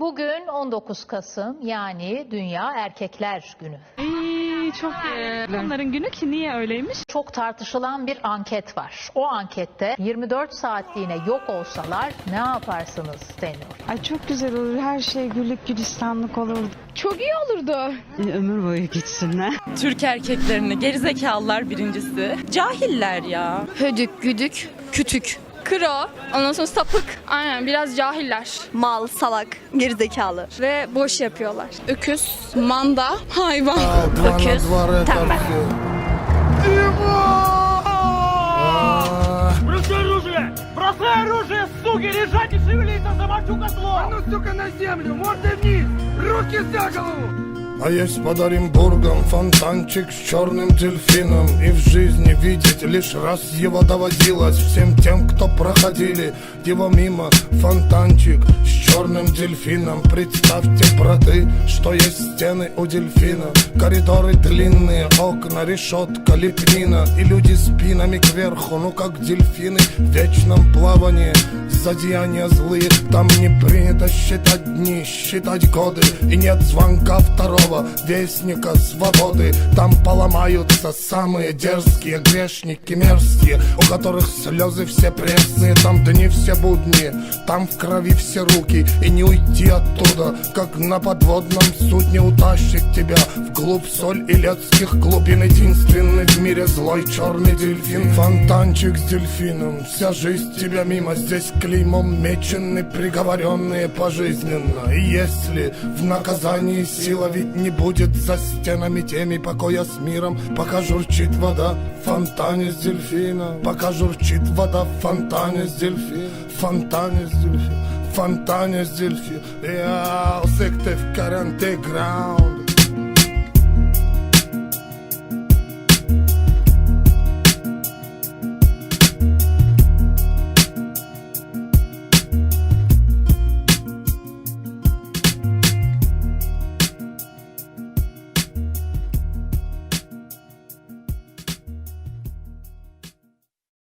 Bugün 19 Kasım yani Dünya Erkekler Günü. İyi, çok iyi. Onların günü ki niye öyleymiş? Çok tartışılan bir anket var. O ankette 24 saatliğine yok olsalar ne yaparsınız deniyor. Ay çok güzel olur. Her şey güllük gülistanlık olur. Çok iyi olurdu. ömür boyu gitsinler. Türk erkeklerini gerizekalılar birincisi. Cahiller ya. Hödük, güdük, kütük Kro, ondan sonra sapık. Aynen biraz cahiller. Mal, salak, gerizekalı. Ve boş yapıyorlar. Öküz, manda, hayvan. Öküz, tembel. Бросай оружие! Бросай оружие, суки! Лежать и шевелиться, замочу котло! А ну, сука, на землю! Мордой вниз! Руки за голову! А есть под Оренбургом фонтанчик с черным дельфином И в жизни видеть лишь раз его доводилось Всем тем, кто проходили его мимо Фонтанчик черным дельфином. Представьте, браты, что есть стены у дельфина. Коридоры длинные, окна, решетка, лепнина. И люди спинами кверху, ну как дельфины В вечном плавании. Зодеяния злые, там не принято считать дни, считать годы. И нет звонка второго вестника свободы. Там поломаются самые дерзкие грешники мерзкие У которых слезы все пресные, там дни все будни Там в крови все руки, и не уйти оттуда Как на подводном судне утащит тебя Вглубь соль и летских глубин Единственный в мире злой черный дельфин. Фонтанчик с дельфином, вся жизнь тебя мимо. Здесь клеймом мечены, приговоренные пожизненно. И если в наказании сила ведь не будет За стенами теми покоя с миром. Пока журчит вода в фонтане с дельфина Пока журчит вода в фонтане с дельфина В фонтане с дельфина в фонтане с дельфин Я секте в каранте граунд